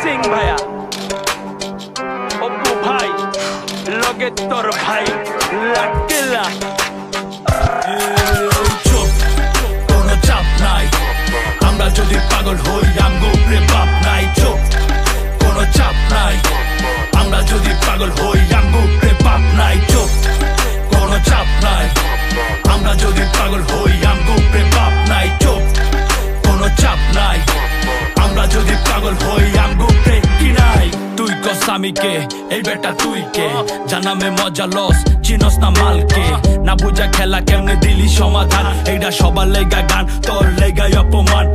সিং ভাইয়া। অপু ভাই লগে তোর ভাই লাটেলা আমি কে এই বেটা তুই কে জানামে মজা লস চিনস না মালকে। না বুঝা খেলা কেমনে দিলি সমাধান? এইটা সবার লেগা গান, তোর লেগাই অপমান।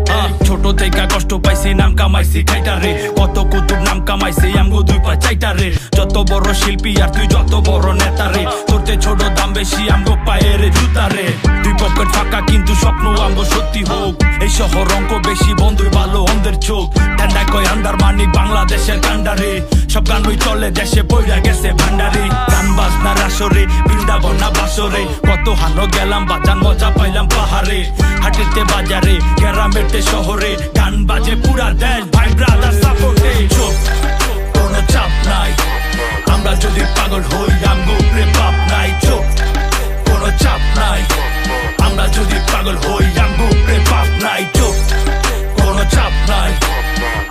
ছোট থেকে কষ্ট পাইছি নাম কামাইছি খাইটা রে কত কুতুব নাম কামাইছি, আমগো দুই পা চাইটা রে যত বড় শিল্পী আর তুই যত বড় নেতা রে তোরতে ছোট দাম বেশি আমগো পায়ের জুতা রে দুই পকেট ফাঁকা, কিন্তু স্বপ্ন আমগো সত্যি হোক। এই শহর অঙ্ক বেশি বন্ধুর ভালো, অন্ধের চোখ। ঠান্ডা কয় আন্দার মানি বাংলাদেশের কান্ডারে সব গানই চলে, দেশে বইরা গেছে ভান্ডারে গান বাজনার আসরে বৃন্দাবন না বাসরে। কত হানো গেলাম বাজান মজা পাইলাম পাহাড়ে। হাটেতে, বাজারে, গ্রামেতে, শহরে। গান বাজে পুরা দেশ, ভাই ব্রাদার সাপোর্টে চোখ, কোনো চাপ নাই। আমরা যদি পাগল হই, আমগো উপরে বাপ নাই। চোখ, কোনো চাপ নাই। আমরা যদি পাগল হই, আমগো উপরে বাপ নাই। চোখ, কোনো চাপ নাই।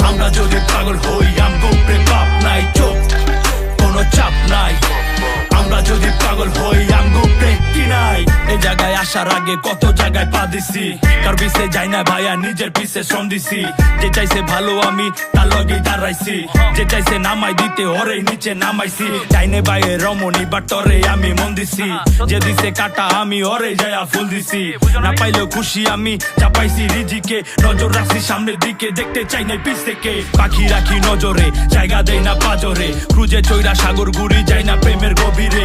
আমরা যদি পাগল হই, আমগো উপরে বাপ নাই। চোখ, কোনো চাপ আসার আগে কত জায়গায় পা দিছি। কার পিছে যাই না ভাইয়া নিজের পিছে শ্রম দিছি। যে চাইছে ভালো আমি, তার লগে দাঁড়াইছি। যে চাইছে নামাই দিতে ওরে নিচে নামাইছি। চাইনে বাইরে রমণী বাট তরে আমি মন দিছি। যে দিছে কাটা, আমি ওরে যায়া ফুল দিছি। না পাইলেও খুশি আমি চাপাইছি রিজিকে। নজর রাখছি সামনের দিকে, দেখতে চাই না পিছ থেকে। পাখি রাখি নজরে, জায়গা দেই না পাজরে। ক্রুজে চৈরা সাগর গুড়ি যাই না প্রেমের গভীরে।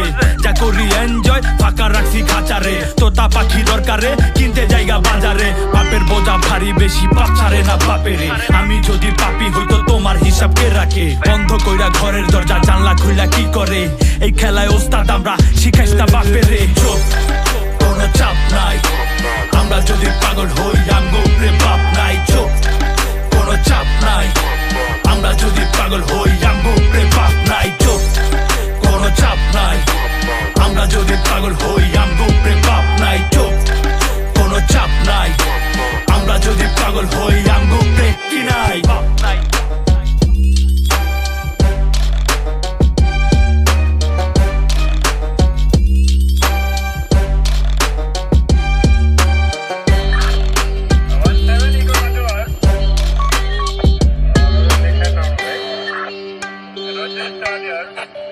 ফাঁকা খাঁচারে। তোতা পাখি দরকারে, কিনতে জায়গা বাজারে। বাপের বোঝা ভারী, বেশি বাচ্চারে না বাপেরে। আমি যদি পাপি হইতো তোমার হিসাব কে রাখে? বন্ধ কইরা ঘরের দরজা, জানলা খুইলা কি করে? এই খেলায় ওস্তাদ আমরা শিখাইস না বাপেরে। চোখ, কোনো চাপ নাই। আমরা যদি পাগল হই, আমগো বাপ নাই। চোখ, কোনো চাপ নাই। আমরা যদি পাগল হই হই আমগো উপরে বাপ নাই চোখ কোনো চাপ নাই আমরা যদি পাগল হই আমগো উপরে কি নাই here.